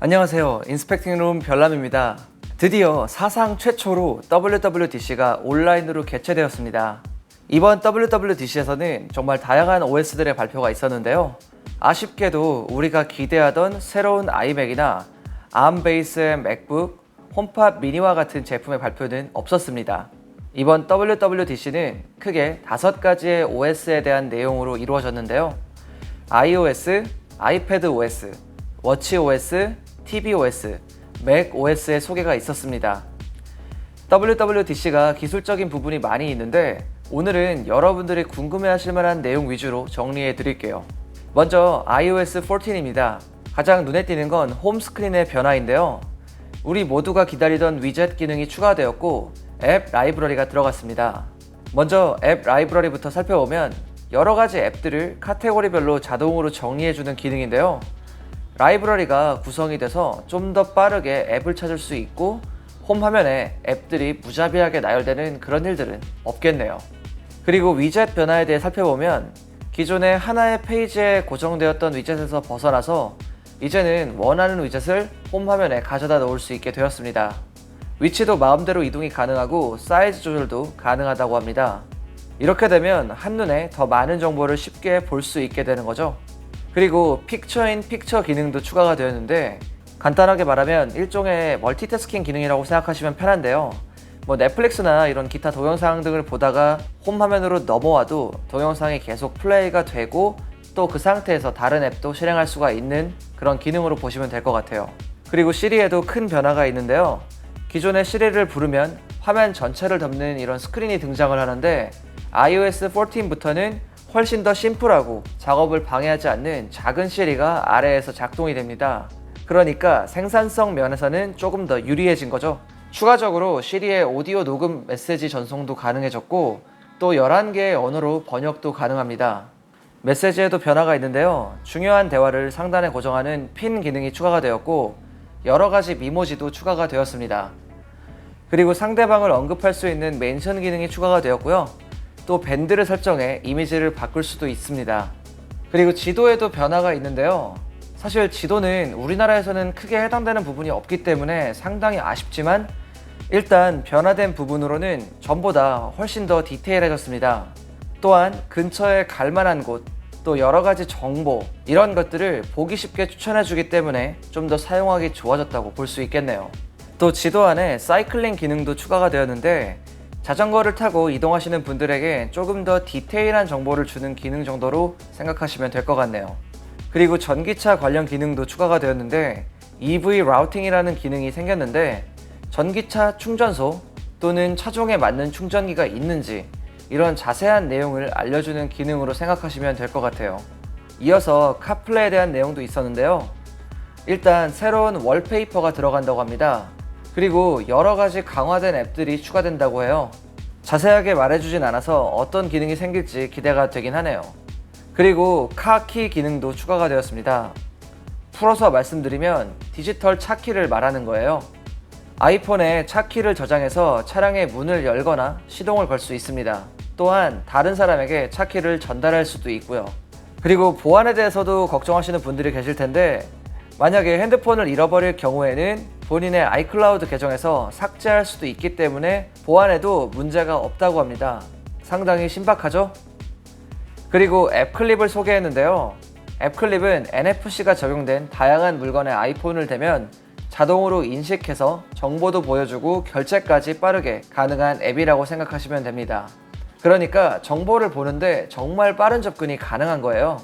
안녕하세요. 인스펙팅 룸 별남입니다. 드디어 사상 최초로 WWDC가 온라인으로 개최되었습니다. 이번 WWDC에서는 정말 다양한 OS들의 발표가 있었는데요. 아쉽게도 우리가 기대하던 새로운 iMac이나 ARM 베이스의 맥북, 홈팟 미니와 같은 제품의 발표는 없었습니다. 이번 WWDC는 크게 다섯 가지의 OS에 대한 내용으로 이루어졌는데요. iOS, iPadOS, 워치OS, tvOS, macOS의 소개가 있었습니다. WWDC가 기술적인 부분이 많이 있는데 오늘은 여러분들이 궁금해하실 만한 내용 위주로 정리해 드릴게요. 먼저 iOS 14입니다. 가장 눈에 띄는 건 홈스크린의 변화인데요. 우리 모두가 기다리던 위젯 기능이 추가되었고 앱 라이브러리가 들어갔습니다. 먼저 앱 라이브러리부터 살펴보면 여러 가지 앱들을 카테고리별로 자동으로 정리해주는 기능인데요. 라이브러리가 구성이 돼서 좀 더 빠르게 앱을 찾을 수 있고 홈 화면에 앱들이 무자비하게 나열되는 그런 일들은 없겠네요. 그리고 위젯 변화에 대해 살펴보면 기존에 하나의 페이지에 고정되었던 위젯에서 벗어나서 이제는 원하는 위젯을 홈 화면에 가져다 놓을 수 있게 되었습니다. 위치도 마음대로 이동이 가능하고 사이즈 조절도 가능하다고 합니다. 이렇게 되면 한눈에 더 많은 정보를 쉽게 볼 수 있게 되는 거죠. 그리고 픽처 인 픽처 기능도 추가가 되었는데 간단하게 말하면 일종의 멀티태스킹 기능이라고 생각하시면 편한데요. 뭐 넷플릭스나 이런 기타 동영상 등을 보다가 홈 화면으로 넘어와도 동영상이 계속 플레이가 되고 또 그 상태에서 다른 앱도 실행할 수가 있는 그런 기능으로 보시면 될 것 같아요. 그리고 시리에도 큰 변화가 있는데요. 기존의 시리를 부르면 화면 전체를 덮는 이런 스크린이 등장을 하는데 iOS 14부터는 훨씬 더 심플하고 작업을 방해하지 않는 작은 시리가 아래에서 작동이 됩니다. 그러니까 생산성 면에서는 조금 더 유리해진 거죠. 추가적으로 시리의 오디오 녹음 메시지 전송도 가능해졌고 또 11개의 언어로 번역도 가능합니다. 메시지에도 변화가 있는데요. 중요한 대화를 상단에 고정하는 핀 기능이 추가가 되었고 여러 가지 미모지도 추가가 되었습니다. 그리고 상대방을 언급할 수 있는 멘션 기능이 추가가 되었고요. 또 밴드를 설정해 이미지를 바꿀 수도 있습니다. 그리고 지도에도 변화가 있는데요. 사실 지도는 우리나라에서는 크게 해당되는 부분이 없기 때문에 상당히 아쉽지만 일단 변화된 부분으로는 전보다 훨씬 더 디테일해졌습니다. 또한 근처에 갈 만한 곳, 또 여러 가지 정보, 이런 것들을 보기 쉽게 추천해 주기 때문에 좀 더 사용하기 좋아졌다고 볼 수 있겠네요. 또 지도 안에 사이클링 기능도 추가가 되었는데 자전거를 타고 이동하시는 분들에게 조금 더 디테일한 정보를 주는 기능 정도로 생각하시면 될 것 같네요. 그리고 전기차 관련 기능도 추가가 되었는데 EV 라우팅이라는 기능이 생겼는데 전기차 충전소 또는 차종에 맞는 충전기가 있는지 이런 자세한 내용을 알려주는 기능으로 생각하시면 될 것 같아요. 이어서 카플레이에 대한 내용도 있었는데요. 일단 새로운 월페이퍼가 들어간다고 합니다. 그리고 여러 가지 강화된 앱들이 추가된다고 해요. 자세하게 말해주진 않아서 어떤 기능이 생길지 기대가 되긴 하네요. 그리고 카키 기능도 추가가 되었습니다. 풀어서 말씀드리면 디지털 차키를 말하는 거예요. 아이폰에 차키를 저장해서 차량의 문을 열거나 시동을 걸 수 있습니다. 또한 다른 사람에게 차키를 전달할 수도 있고요. 그리고 보안에 대해서도 걱정하시는 분들이 계실 텐데 만약에 핸드폰을 잃어버릴 경우에는 본인의 아이클라우드 계정에서 삭제할 수도 있기 때문에 보안에도 문제가 없다고 합니다. 상당히 신박하죠? 그리고 앱클립을 소개했는데요. 앱클립은 NFC가 적용된 다양한 물건에 아이폰을 대면 자동으로 인식해서 정보도 보여주고 결제까지 빠르게 가능한 앱이라고 생각하시면 됩니다. 그러니까 정보를 보는데 정말 빠른 접근이 가능한 거예요.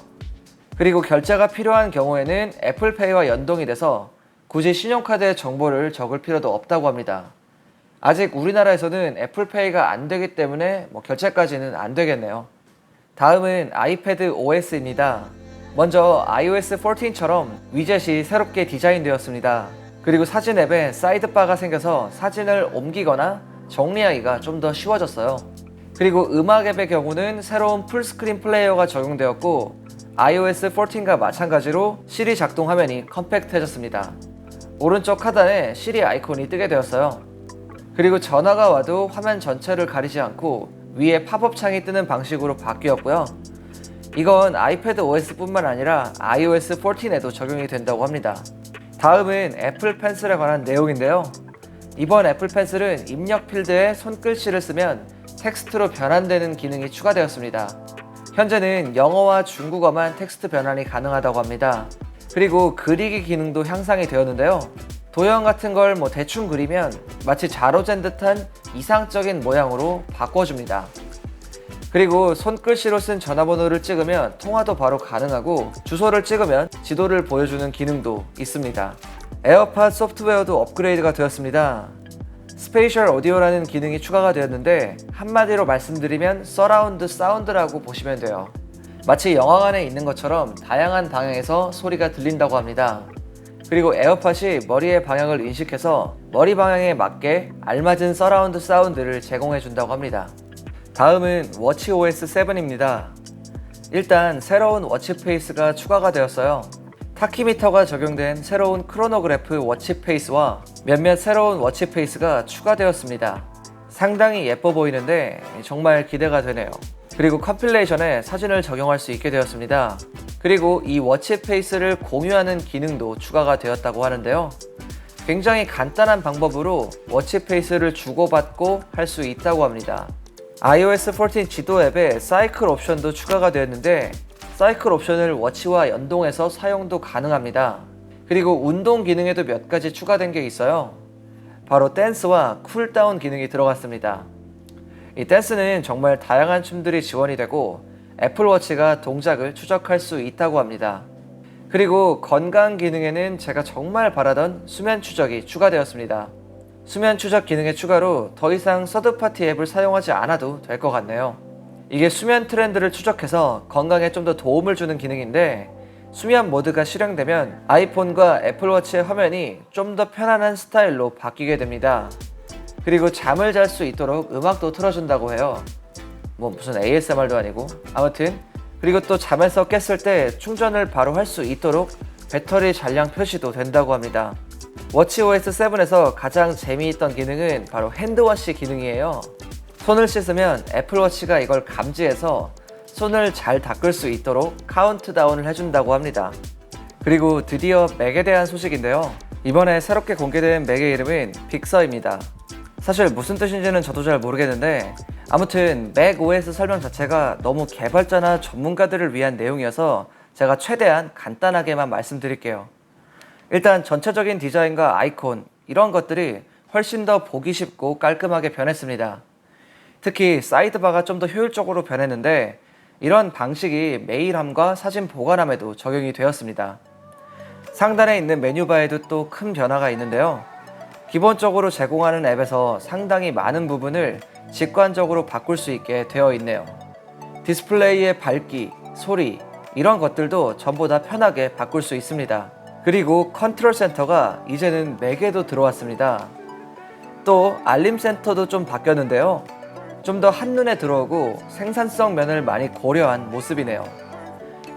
그리고 결제가 필요한 경우에는 애플페이와 연동이 돼서 굳이 신용카드의 정보를 적을 필요도 없다고 합니다. 아직 우리나라에서는 애플페이가 안 되기 때문에 뭐 결제까지는 안 되겠네요. 다음은 아이패드 OS입니다. 먼저 iOS 14처럼 위젯이 새롭게 디자인되었습니다. 그리고 사진 앱에 사이드바가 생겨서 사진을 옮기거나 정리하기가 좀 더 쉬워졌어요. 그리고 음악 앱의 경우는 새로운 풀스크린 플레이어가 적용되었고 iOS 14과 마찬가지로 시리 작동 화면이 컴팩트해졌습니다. 오른쪽 하단에 시리 아이콘이 뜨게 되었어요. 그리고 전화가 와도 화면 전체를 가리지 않고 위에 팝업 창이 뜨는 방식으로 바뀌었고요. 이건 아이패드 OS 뿐만 아니라 iOS 14에도 적용이 된다고 합니다. 다음은 애플 펜슬에 관한 내용인데요. 이번 애플 펜슬은 입력 필드에 손글씨를 쓰면 텍스트로 변환되는 기능이 추가되었습니다. 현재는 영어와 중국어만 텍스트 변환이 가능하다고 합니다. 그리고 그리기 기능도 향상이 되었는데요. 도형 같은 걸 뭐 대충 그리면 마치 자로 잰 듯한 이상적인 모양으로 바꿔줍니다. 그리고 손글씨로 쓴 전화번호를 찍으면 통화도 바로 가능하고 주소를 찍으면 지도를 보여주는 기능도 있습니다. 에어팟 소프트웨어도 업그레이드가 되었습니다. 스페이셜 오디오라는 기능이 추가가 되었는데 한마디로 말씀드리면 서라운드 사운드라고 보시면 돼요. 마치 영화관에 있는 것처럼 다양한 방향에서 소리가 들린다고 합니다. 그리고 에어팟이 머리의 방향을 인식해서 머리 방향에 맞게 알맞은 서라운드 사운드를 제공해 준다고 합니다. 다음은 워치 OS 7입니다. 일단 새로운 워치 페이스가 추가가 되었어요. 타키미터가 적용된 새로운 크로노그래프 워치 페이스와 몇몇 새로운 워치 페이스가 추가되었습니다. 상당히 예뻐 보이는데 정말 기대가 되네요. 그리고 컴필레이션에 사진을 적용할 수 있게 되었습니다. 그리고 이 워치 페이스를 공유하는 기능도 추가가 되었다고 하는데요. 굉장히 간단한 방법으로 워치 페이스를 주고받고 할 수 있다고 합니다. iOS 14 지도 앱에 사이클 옵션도 추가가 되었는데 사이클 옵션을 워치와 연동해서 사용도 가능합니다. 그리고 운동 기능에도 몇 가지 추가된 게 있어요. 바로 댄스와 쿨다운 기능이 들어갔습니다. 이 댄스는 정말 다양한 춤들이 지원이 되고 애플워치가 동작을 추적할 수 있다고 합니다. 그리고 건강 기능에는 제가 정말 바라던 수면 추적이 추가되었습니다. 수면 추적 기능의 추가로 더 이상 서드파티 앱을 사용하지 않아도 될 것 같네요. 이게 수면 트렌드를 추적해서 건강에 좀 더 도움을 주는 기능인데 수면 모드가 실행되면 아이폰과 애플워치의 화면이 좀 더 편안한 스타일로 바뀌게 됩니다. 그리고 잠을 잘 수 있도록 음악도 틀어준다고 해요. 뭐 무슨 ASMR도 아니고 아무튼 그리고 또 잠에서 깼을 때 충전을 바로 할 수 있도록 배터리 잔량 표시도 된다고 합니다. 워치OS 7에서 가장 재미있던 기능은 바로 핸드워시 기능이에요. 손을 씻으면 애플워치가 이걸 감지해서 손을 잘 닦을 수 있도록 카운트다운을 해준다고 합니다. 그리고 드디어 맥에 대한 소식인데요. 이번에 새롭게 공개된 맥의 이름은 빅서입니다. 사실 무슨 뜻인지는 저도 잘 모르겠는데 아무튼 맥 OS 설명 자체가 너무 개발자나 전문가들을 위한 내용이어서 제가 최대한 간단하게만 말씀드릴게요. 일단 전체적인 디자인과 아이콘 이런 것들이 훨씬 더 보기 쉽고 깔끔하게 변했습니다. 특히 사이드바가 좀 더 효율적으로 변했는데 이런 방식이 메일함과 사진 보관함에도 적용이 되었습니다. 상단에 있는 메뉴바에도 또 큰 변화가 있는데요. 기본적으로 제공하는 앱에서 상당히 많은 부분을 직관적으로 바꿀 수 있게 되어 있네요. 디스플레이의 밝기, 소리, 이런 것들도 전부 다 편하게 바꿀 수 있습니다. 그리고 컨트롤 센터가 이제는 맥에도 들어왔습니다. 또 알림 센터도 좀 바뀌었는데요. 좀 더 한눈에 들어오고 생산성 면을 많이 고려한 모습이네요.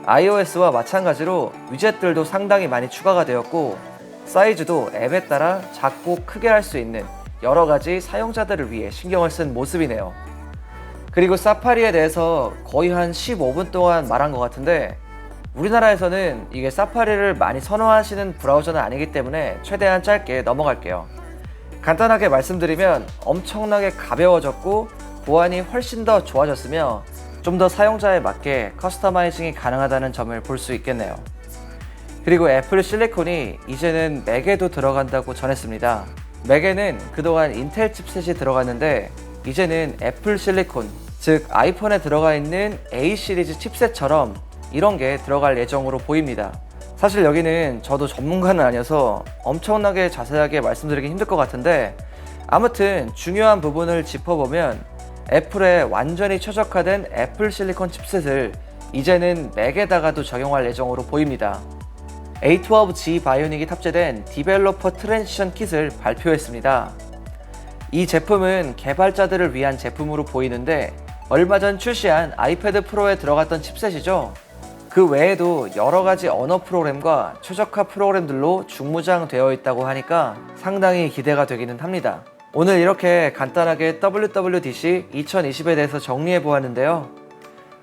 iOS와 마찬가지로 위젯들도 상당히 많이 추가가 되었고 사이즈도 앱에 따라 작고 크게 할 수 있는 여러 가지 사용자들을 위해 신경을 쓴 모습이네요. 그리고 사파리에 대해서 거의 한 15분 동안 말한 것 같은데 우리나라에서는 이게 사파리를 많이 선호하시는 브라우저는 아니기 때문에 최대한 짧게 넘어갈게요. 간단하게 말씀드리면 엄청나게 가벼워졌고 보안이 훨씬 더 좋아졌으며 좀 더 사용자에 맞게 커스터마이징이 가능하다는 점을 볼 수 있겠네요. 그리고 애플 실리콘이 이제는 맥에도 들어간다고 전했습니다. 맥에는 그동안 인텔 칩셋이 들어갔는데 이제는 애플 실리콘, 즉 아이폰에 들어가 있는 A 시리즈 칩셋처럼 이런 게 들어갈 예정으로 보입니다. 사실 여기는 저도 전문가는 아니어서 엄청나게 자세하게 말씀드리기 힘들 것 같은데 아무튼 중요한 부분을 짚어보면 애플에 완전히 최적화된 애플 실리콘 칩셋을 이제는 맥에다가도 적용할 예정으로 보입니다. A12G 바이오닉이 탑재된 디벨로퍼 트랜지션 킷을 발표했습니다. 이 제품은 개발자들을 위한 제품으로 보이는데 얼마 전 출시한 아이패드 프로에 들어갔던 칩셋이죠. 그 외에도 여러 가지 언어 프로그램과 최적화 프로그램들로 중무장되어 있다고 하니까 상당히 기대가 되기는 합니다. 오늘 이렇게 간단하게 WWDC 2020에 대해서 정리해 보았는데요.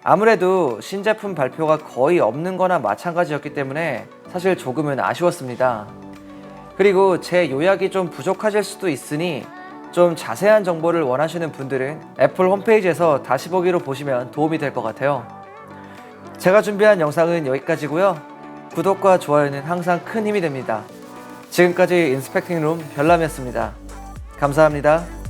아무래도 신제품 발표가 거의 없는 거나 마찬가지였기 때문에 사실 조금은 아쉬웠습니다. 그리고 제 요약이 좀 부족하실 수도 있으니 좀 자세한 정보를 원하시는 분들은 애플 홈페이지에서 다시 보기로 보시면 도움이 될 것 같아요. 제가 준비한 영상은 여기까지고요. 구독과 좋아요는 항상 큰 힘이 됩니다. 지금까지 인스펙팅 룸 별남이었습니다. 감사합니다.